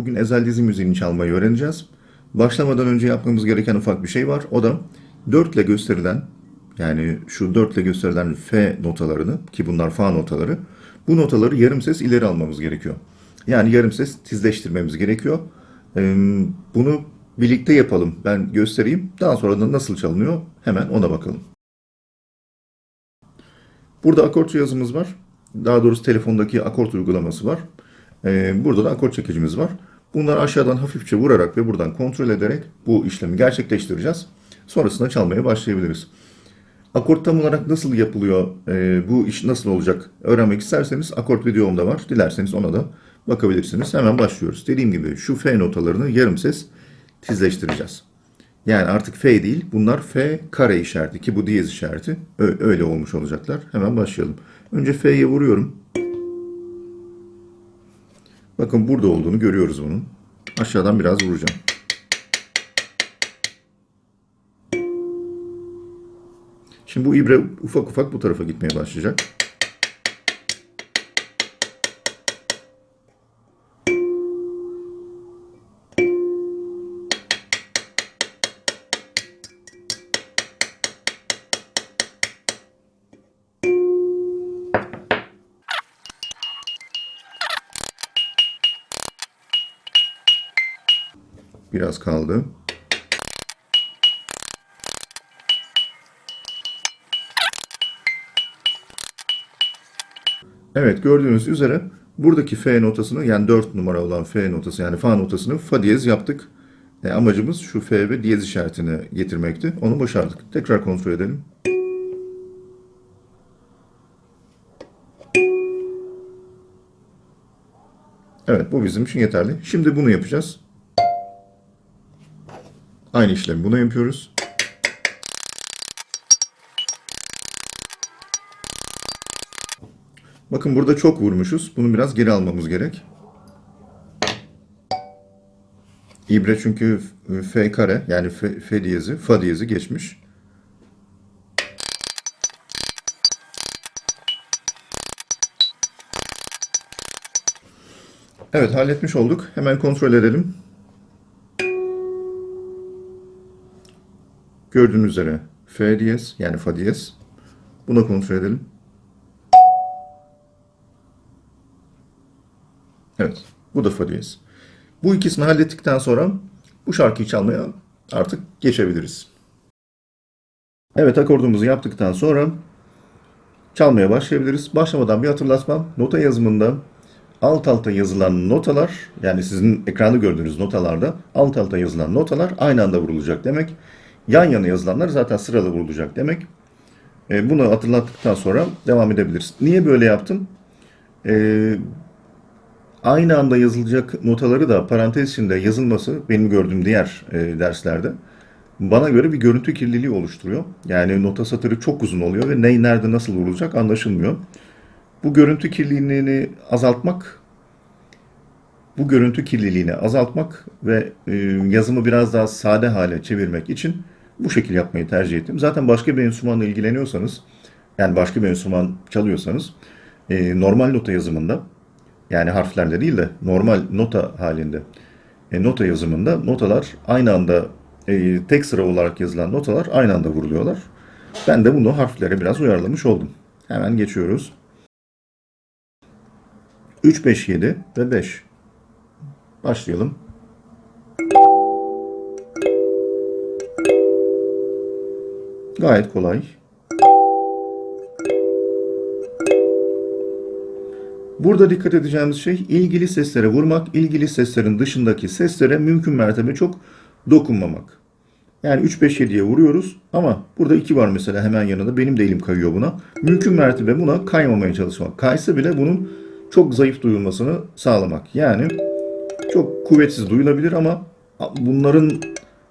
Bugün ezel dizi müziğini çalmayı öğreneceğiz. Başlamadan önce yapmamız gereken ufak bir şey var. O da 4 ile gösterilen yani şu 4 ile gösterilen F notalarını ki bunlar fa notaları bu notaları yarım ses ileri almamız gerekiyor. Yani yarım ses tizleştirmemiz gerekiyor. Bunu birlikte yapalım. Ben göstereyim. Daha sonra da nasıl çalınıyor hemen ona bakalım. Burada akort cihazımız var. Daha doğrusu telefondaki akort uygulaması var. Burada da akort çekicimiz var. Bunları aşağıdan hafifçe vurarak ve buradan kontrol ederek bu işlemi gerçekleştireceğiz. Sonrasında çalmaya başlayabiliriz. Akort tam olarak nasıl yapılıyor, e, bu iş nasıl olacak öğrenmek isterseniz akort videomda var. Dilerseniz ona da bakabilirsiniz. Hemen başlıyoruz. Dediğim gibi şu F notalarını yarım ses tizleştireceğiz. Yani artık F değil, bunlar F kare işareti ki bu diyez işareti. Öyle olmuş olacaklar. Hemen başlayalım. Önce F'ye vuruyorum. Bakın burada olduğunu görüyoruz bunun. Aşağıdan biraz vuracağım. Şimdi bu ibre ufak ufak bu tarafa gitmeye başlayacak. Biraz kaldı. Evet gördüğünüz üzere buradaki F notasını yani 4 numara olan F notası yani Fa notasını Fa diyez yaptık. E, amacımız şu F ve diyez işaretini getirmekti. Onu başardık. Tekrar kontrol edelim. Evet bu bizim için yeterli. Şimdi bunu yapacağız. Aynı işlemi buna yapıyoruz. Bakın burada çok vurmuşuz. Bunu biraz geri almamız gerek. İbre çünkü F kare yani F, F diyezi, Fa diyezi geçmiş. Evet halletmiş olduk. Hemen kontrol edelim. Gördüğünüz üzere F diyez yani Fa diyez. Buna kontrol edelim. Evet. Bu da Fa diyez. Bu ikisini hallettikten sonra bu şarkıyı çalmaya artık geçebiliriz. Evet akordumuzu yaptıktan sonra çalmaya başlayabiliriz. Başlamadan bir hatırlatmam. Nota yazımında alt alta yazılan notalar yani sizin ekranda gördüğünüz notalarda alt alta yazılan notalar aynı anda vurulacak demek. Yan yana yazılanlar zaten sıralı vurulacak demek. E, bunu hatırlattıktan sonra devam edebiliriz. Niye böyle yaptım? E, aynı anda yazılacak notaları da parantez içinde yazılması benim gördüğüm diğer e, derslerde bana göre bir görüntü kirliliği oluşturuyor. Yani nota satırı çok uzun oluyor ve ne nerede nasıl vurulacak anlaşılmıyor. Bu görüntü kirliliğini azaltmak bu görüntü kirliliğini azaltmak ve e, yazımı biraz daha sade hale çevirmek için bu şekil yapmayı tercih ettim. Zaten başka bir enstrümanla ilgileniyorsanız, yani başka bir enstrüman çalıyorsanız, e, normal nota yazımında, yani harflerle değil de normal nota halinde, e, nota yazımında notalar aynı anda, e, tek sıra olarak yazılan notalar aynı anda vuruluyorlar. Ben de bunu harflere biraz uyarlamış oldum. Hemen geçiyoruz. 3, 5, 7 ve 5. Başlayalım. Gayet kolay. Burada dikkat edeceğimiz şey ilgili seslere vurmak, ilgili seslerin dışındaki seslere mümkün mertebe çok dokunmamak. Yani 3-5-7'ye vuruyoruz ama burada 2 var mesela hemen yanında. Benim de elim kayıyor buna. Mümkün mertebe buna kaymamaya çalışmak. Kaysa bile bunun çok zayıf duyulmasını sağlamak. Yani çok kuvvetsiz duyulabilir ama bunların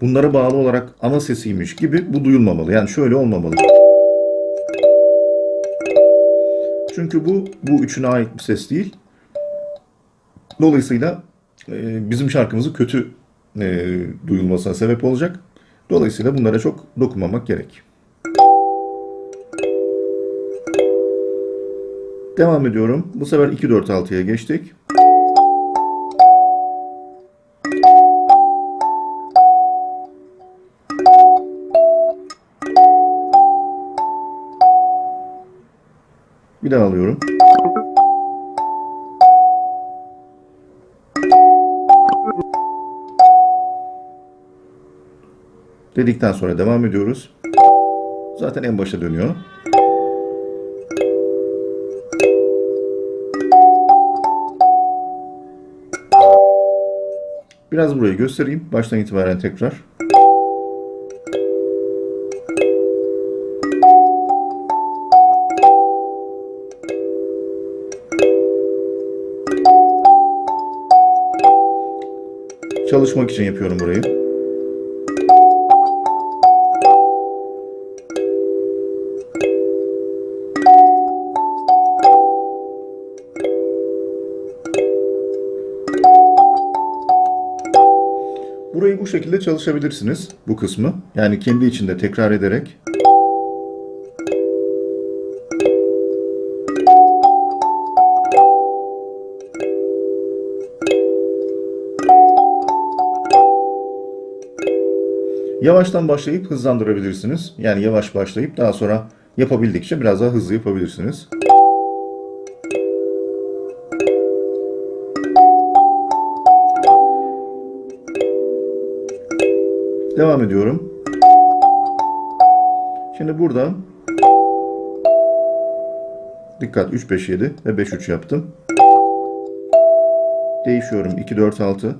bunlara bağlı olarak ana sesiymiş gibi bu duyulmamalı. Yani şöyle olmamalı. Çünkü bu bu üçüne ait bir ses değil. Dolayısıyla e, bizim şarkımızı kötü e, duyulmasına sebep olacak. Dolayısıyla bunlara çok dokunmamak gerek. Devam ediyorum. Bu sefer 2-4-6'ya geçtik. Bir daha alıyorum. Dedikten sonra devam ediyoruz. Zaten en başa dönüyor. Biraz burayı göstereyim. Baştan itibaren tekrar. Çalışmak için yapıyorum burayı. Burayı bu şekilde çalışabilirsiniz. Bu kısmı. Yani kendi içinde tekrar ederek. Yavaştan başlayıp hızlandırabilirsiniz. Yani yavaş başlayıp daha sonra yapabildikçe biraz daha hızlı yapabilirsiniz. Devam ediyorum. Şimdi burada dikkat 3 5 7 ve 5 3 yaptım. Değişiyorum 2 4 6.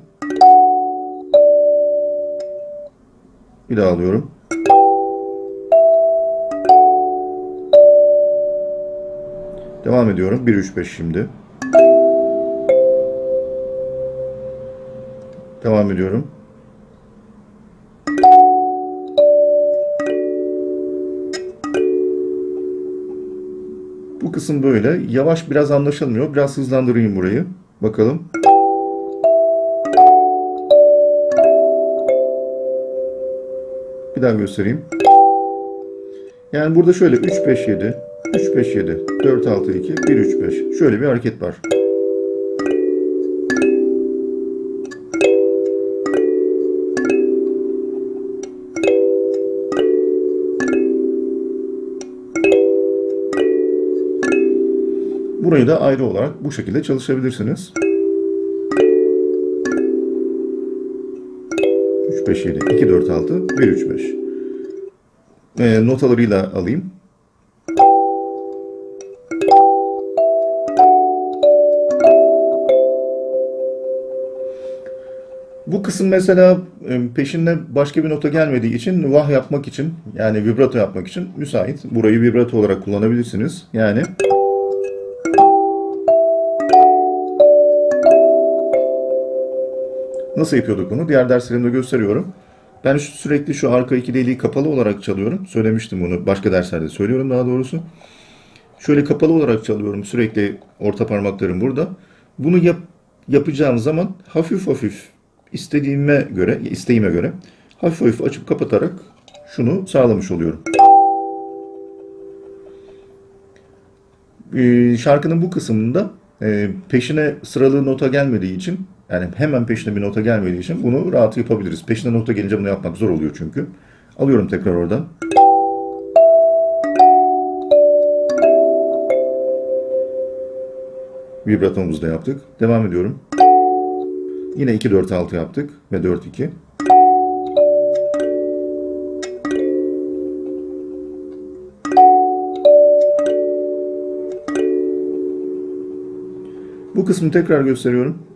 Bir daha alıyorum. Devam ediyorum. 1 3 5 şimdi. Devam ediyorum. Bu kısım böyle. Yavaş biraz anlaşılmıyor. Biraz hızlandırayım burayı. Bakalım. Bir daha göstereyim. Yani burada şöyle 3 5 7 3 5 7 4 6 2 1 3 5 şöyle bir hareket var. Burayı da ayrı olarak bu şekilde çalışabilirsiniz. 3 5 7 2 4 6 1 3 5. E, notalarıyla alayım. Bu kısım mesela e, peşinde başka bir nota gelmediği için vah yapmak için yani vibrato yapmak için müsait. Burayı vibrato olarak kullanabilirsiniz. Yani Nasıl yapıyorduk bunu? Diğer derslerimde gösteriyorum. Ben şu, sürekli şu arka iki deliği kapalı olarak çalıyorum. Söylemiştim bunu. Başka derslerde söylüyorum daha doğrusu. Şöyle kapalı olarak çalıyorum. Sürekli orta parmaklarım burada. Bunu yap, yapacağım zaman hafif hafif istediğime göre, isteğime göre hafif hafif açıp kapatarak şunu sağlamış oluyorum. Ee, şarkının bu kısmında e, peşine sıralı nota gelmediği için yani hemen peşine bir nota gelmediği için bunu rahat yapabiliriz. Peşine nota gelince bunu yapmak zor oluyor çünkü. Alıyorum tekrar oradan. Vibratomuzu da yaptık. Devam ediyorum. Yine 2-4-6 yaptık ve 4-2. Bu kısmı tekrar gösteriyorum.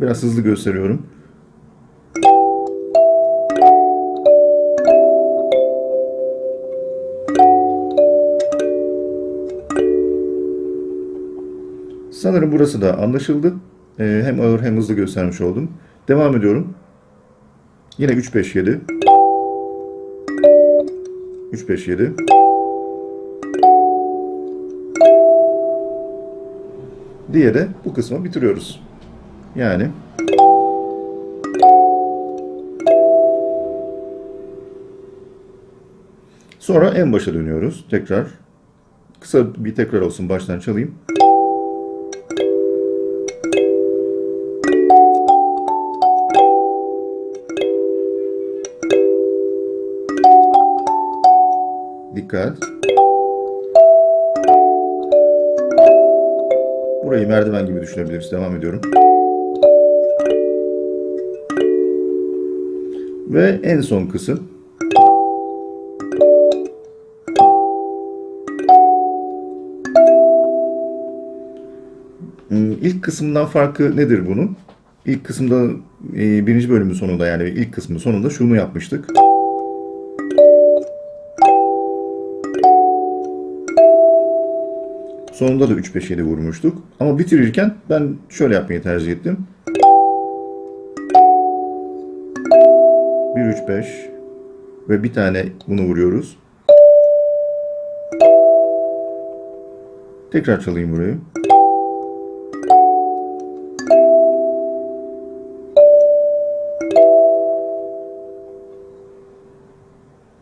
Biraz hızlı gösteriyorum. Sanırım burası da anlaşıldı. Ee, hem ağır hem hızlı göstermiş oldum. Devam ediyorum. Yine 3 5 7. 3 5 7. diye de bu kısmı bitiriyoruz. Yani sonra en başa dönüyoruz. Tekrar kısa bir tekrar olsun baştan çalayım. Dikkat. Burayı merdiven gibi düşünebiliriz. Devam ediyorum. Ve en son kısım. Hmm, İlk kısımdan farkı nedir bunun? İlk kısımda e, birinci bölümün sonunda yani ilk kısmın sonunda şunu yapmıştık. Sonunda da 3-5-7 vurmuştuk. Ama bitirirken ben şöyle yapmayı tercih ettim. 1-3-5 ve bir tane bunu vuruyoruz. Tekrar çalayım burayı.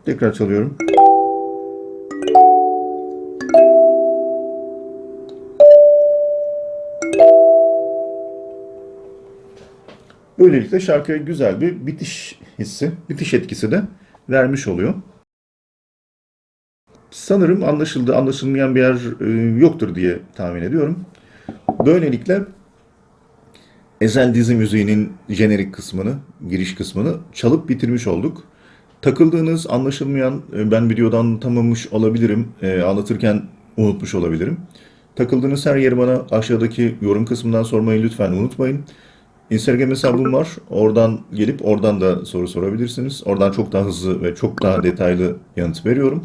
Tekrar çalıyorum. Böylelikle şarkıya güzel bir bitiş hissi, bitiş etkisi de vermiş oluyor. Sanırım anlaşıldı, anlaşılmayan bir yer e, yoktur diye tahmin ediyorum. Böylelikle Ezel dizi müziğinin jenerik kısmını, giriş kısmını çalıp bitirmiş olduk. Takıldığınız, anlaşılmayan, e, ben videodan anlatamamış olabilirim, e, anlatırken unutmuş olabilirim. Takıldığınız her yeri bana aşağıdaki yorum kısmından sormayı lütfen unutmayın. Instagram hesabım var. Oradan gelip oradan da soru sorabilirsiniz. Oradan çok daha hızlı ve çok daha detaylı yanıt veriyorum.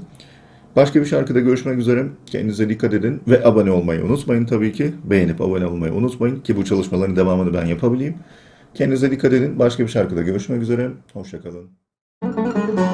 Başka bir şarkıda görüşmek üzere. Kendinize dikkat edin ve abone olmayı unutmayın tabii ki. Beğenip abone olmayı unutmayın ki bu çalışmaların devamını ben yapabileyim. Kendinize dikkat edin. Başka bir şarkıda görüşmek üzere. Hoşçakalın. Thank